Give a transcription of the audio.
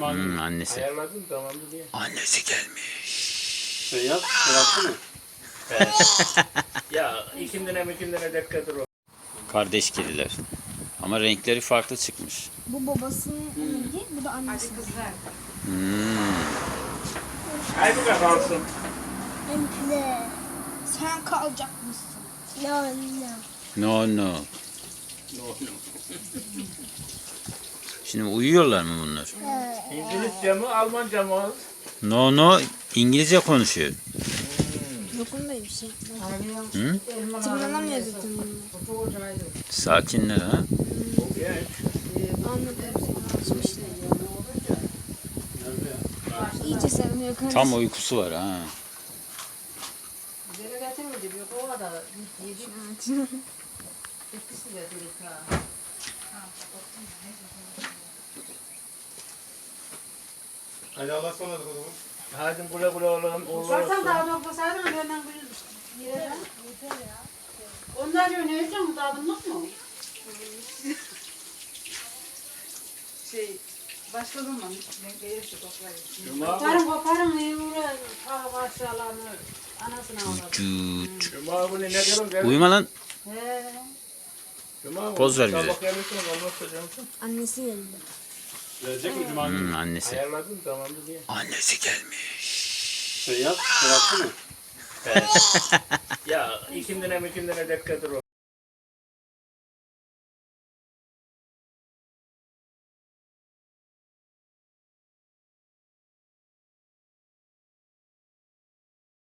Hmm, annesi. Ayarladım tamamdı diye. Annesi gelmiş. Şey yap, şey yaptı mı? Ya ikindine mikindine dikkat dur. Kardeş kediler. Ama renkleri farklı çıkmış. Bu babasının rengi, bu da annesi. Haydi kalsın. Renkli. Sen kalacak mısın? No, no. No no. Şimdi uyuyorlar mı bunlar? İngilizce mi Almanca mı? No no İngilizce konuşuyor. Dokunmuyor bir şey. Hı? Tırmanamıyor zaten. Sakinler ha. Anladım. İyice sarılıyor kardeşim. Tam uykusu var ha. Geri getirmedi bir kova da yedi. İkisi de dedik ha. Hadi Allah'a ısmarladık o zaman. Hadi güle güle oğlum. Uğurlu Varsan olsun. daha toplasaydın benden bir yere. Ondan önce ne? Daha bulmak mı? Şey, başka zaman ben gelirse toplayayım. Cuma, Koparım koparım iyi uğra. Tavuk aşağılarını anasını. Tüt. Cuma günü ne gelin. Uyuma lan. He. Poz ver bize. Annesi geldi. Gelecek mi Cuma günü? Hmm, annesi. Ayarladım tamamdı diye. Annesi gelmiş. Şey yap, şey yaptı mı? Ya ikindine mikindine dikkat dur.